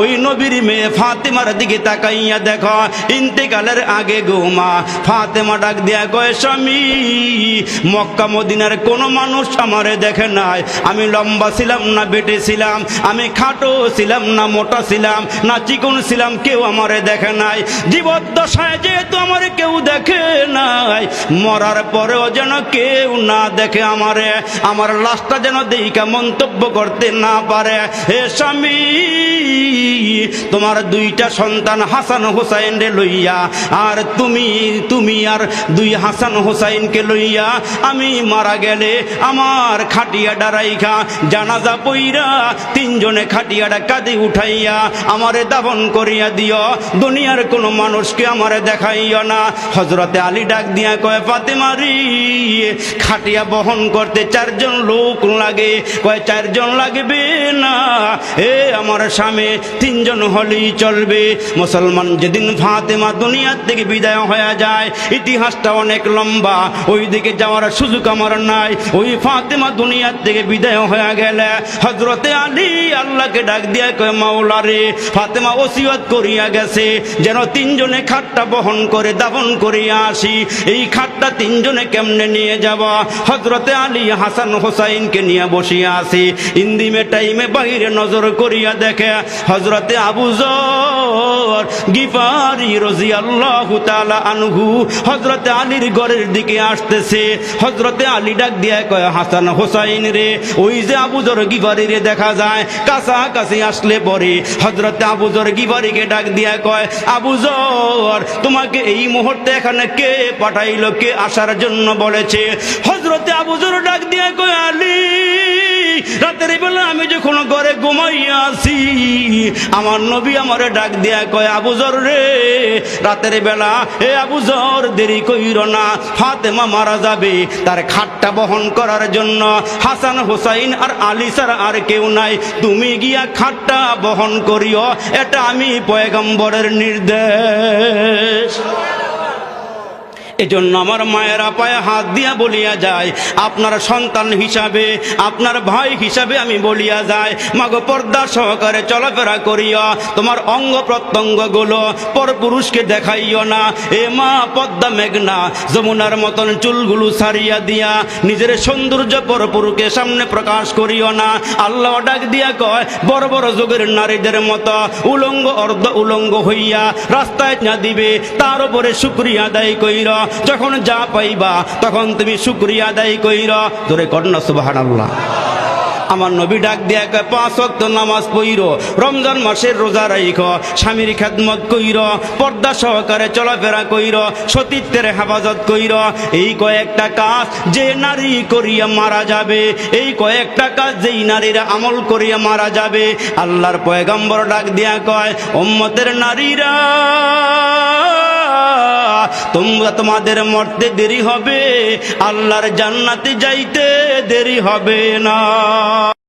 ওই নবীর মেয়ে ফাতেমার দিকে তাকাইয়া দেখো, ইন্তেকালের আগে গোমা ফাতেমা ডাক দিয়া কয়, স্বামী, মক্কা মদিনার কোনো মানুষ আমারে দেখে নাই। আমি লম্বা ছিলাম না বেটে ছিলাম, আমি খাটো ছিলাম না মোটা ছিলাম, না চিকন ছিলাম, কেউ আমারে দেখে নাই। জীবদ্দশায় যেহেতু আমার কেউ দেখে নাই, মরার পরেও যেন কেউ না দেখে আমারে। আমার লাশটা যেন দেইকা মন্তব্য করতে না পারে। হে স্বামী, তোমার দুইটা সন্তান হাসান হোসাইন রে লইয়া, আর তুমি তুমি আর দুই হাসান হোসাইনকে লইয়া, আমি মারা গেলে আমার খাটিয়া ডারাইখা জানাজা পইরা তিনজনে খাটিয়াটা কাঁদে উঠাইয়া আমারে দাফন করিয়া দিও। দুনিয়ার কোনো মানুষকে আমারে দেখাইও না। হজরতে আলী ডাক দিয়া কয় ফাতে মারি খাটিয়া বহন করতে চারজন লোক লাগে। কয়, চারজন লাগবে না। এ আমার স্বামী, তিনজন হলেই চলবে। মুসলমান যেদিন ফাতেমা দুনিয়ার থেকে বিদায় হয়ে যায়, ইতিহাসটা অনেক লম্বা। ওই দিকে যাওয়ার সুযোগ আমার নাই। ওই ফাতেমা দুনিয়ার থেকে বিদায় হয়ে গেলে হজরতে আলী আল্লাহকে ডাক দিয়া কয়, মাওলা রে। ফাতেমা ওসিয়ত করিয়া গেছে, যেন তিনজনে খাটটা বহন করে দাফন করিয়া আসি। এই খাটটা তিনজনে কেমনে নিয়ে যাব? হজরতে আলী হাসান হোসাইনকে নিয়ে বসিয়া আসি ইন্দিমে টাইমে বাইরে নজর করিয়া দেখে হজরতে আবু জর গিফারি রজি আল্লাহ আনহু হজরতে আলীর ঘরের দিকে আসতেছে। হজরতে আলী ডাক দিয়া কয়, হাসান হোসাইন রে, ওই যে আবুজর গিফারি রে দেখা যায়। কাছাকাছি আসলে পরে হজরতে আবুজর গিফারিকে ডাক দিয়া কয় আবুজর তোমাকে এই মুহূর্তে এখানে কে পাঠাইলো? কে আসার জন্য বলেছে? হজরতে আবুজর ডাক দিয়া কয়, আলী রাতের বেলা আমি যখন ঘরে ঘুমাইয়া আছি, আমার নবী আমারে ডাক দিয়া কয় আবুজর রে, রাতের বেলা, এ আবুজর দেরি কইর না, ফাতেমা মারা যাবে, তার খাটটা বহন করার জন্য হাসান হোসাইন আর আলী ছাড়া আর কেউ নাই, তুমি গিয়া খাটটা বহন করিও, এটা আমি পয়গম্বরের নির্দেশ। এজন্য আমার মায়েরা পায়ে হাত দিয়া বলিয়া যায়, আপনার সন্তান হিসাবে, আপনার ভাই হিসাবে আমি বলিয়া যায় মাগো পর্দা সহকারে চলাফেরা করিয়া তোমার অঙ্গ প্রত্যঙ্গগুলো পর পুরুষকে দেখাইও না। এ মা পদ্মা মেঘনা, যমুনার মতন চুলগুলো সারিয়া দিয়া নিজের সৌন্দর্য পর পুরুষকে সামনে প্রকাশ করিও না। আল্লাহ ডাক দিয়া কয়, বড় বড় যুগের নারীদের মতো উলঙ্গ অর্ধ উলঙ্গ হইয়া রাস্তায় না দিবে, তার উপরে শুক্রিয়া আদায় কইর। যখন যা পাইবা, তখন তুমি শুক্রিয়া আদায় কইর। তোরে কন্যা সুবাহান আমার নবী ডাক দিয়া কয়, পাঁচ ওয়াক্ত নামাজ পইর রমজান মাসের রোজা রাইখ, স্বামীর খেদমত কইর, পর্দা সহকারে চলাফেরা কইর, সতীত্বের হেফাজত কইর। এই কয়েকটা কাজ যে নারী করিয়া মারা যাবে, এই কয়েকটা কাজ যেই নারীরা আমল করিয়া মারা যাবে, আল্লাহর পয়গম্বর ডাক দিয়া কয়, উম্মতের নারীরা তোমরা তোমাদের মরতে দেরি হবে। আল্লাহর জান্নাতে যাইতে দেরি হবে না।